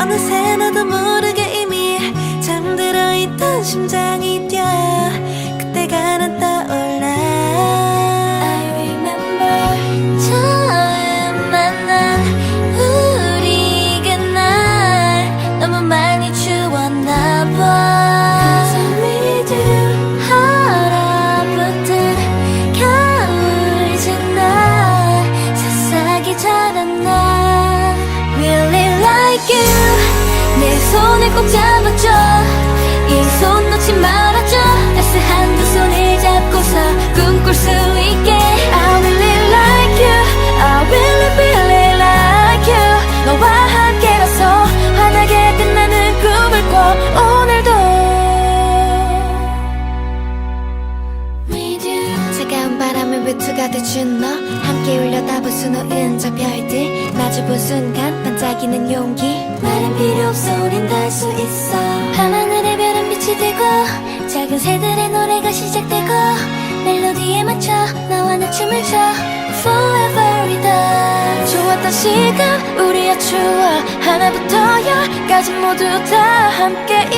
어느새 나도 모르게 내 손을 꼭 잡았죠 바람에 외투가 돼준 너. 함께 울려다볼 수 놓은 저 별들. 마주본 순간 반짝이는 용기. 말은 필요 없어 우린 다 할 수 있어. 밤하늘의 별은 빛이 되고 작은 새들의 노래가 시작되고 멜로디에 맞춰 나와 나 춤을 춰. Forever with us 좋았던 시간 우리의 추억. 하나부터 열까지 모두 다 함께